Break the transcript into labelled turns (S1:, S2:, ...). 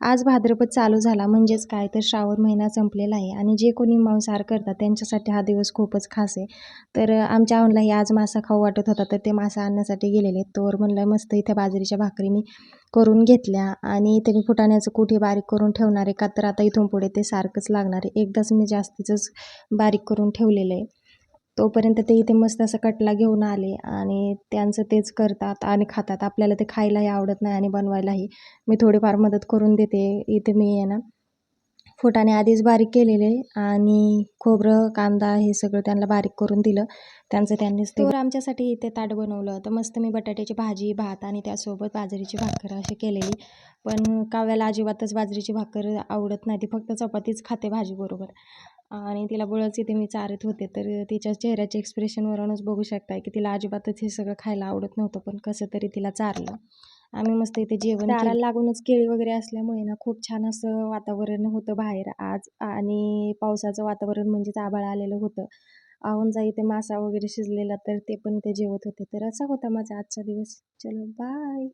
S1: आज भाद्रपद चालू झाला म्हणजेच काय? तर श्रावण महिना संपलेला आहे आणि जे कोणी मांसाहार करतात त्यांच्यासाठी हा दिवस खूपच खास आहे. तर आमच्या आवनलाही आज मासा खाऊ वाटत होता तर ते मासा आणण्यासाठी गेलेले तोवर म्हणलं मस्त इथे बाजरीच्या भाकरी मी करून घेतल्या आणि इथे मी फुटाण्याचं कुठे बारीक करून ठेवणार आहे का? तर आता इथून पुढे ते सारखंच लागणार आहे. एकदाच मी जास्तीचंच बारीक करून ठेवलेलं आहे. तोपर्यंत ते इथे मस्त असं कटला घेऊन आले आणि त्यांचं तेच करतात आणि खातात. आपल्याला ते खायलाही आवडत नाही आणि बनवायलाही. मी थोडीफार मदत करून देते. इथे मी आहे ना फुटाणे आधीच बारीक केलेले आणि खोबरं कांदा हे सगळं त्यांना बारीक करून दिलं. त्यांचं त्यांनीच ते आमच्यासाठी इथे ताट बनवलं. तर मस्त मी बटाट्याची भाजी भात आणि त्यासोबत बाजरीची भाकर अशी केलेली. पण काव्याला अजिबातच बाजरीची भाकर आवडत नाही. ती फक्त चपातीच खाते भाजीबरोबर. आणि तिला बळच इथे मी चारत होते. तर तिच्या चेहऱ्याच्या एक्सप्रेशनवरूनच बघू शकताय की तिला अजिबातच हे सगळं खायला आवडत नव्हतं. पण कसं तरी तिला चारलं. आम्ही मस्त इथे जेवण दाराला लागूनच केळी वगैरे असल्यामुळे ना खूप छान असं वातावरण होतं बाहेर आज. आणि पावसाचं वातावरण म्हणजेच आभाळ आलेलं होतं. आहून जा इथे मासा वगैरे शिजलेला तर ते पण इथे जेवत होते. तर असा होता माझा आजचा दिवस. चलो बाय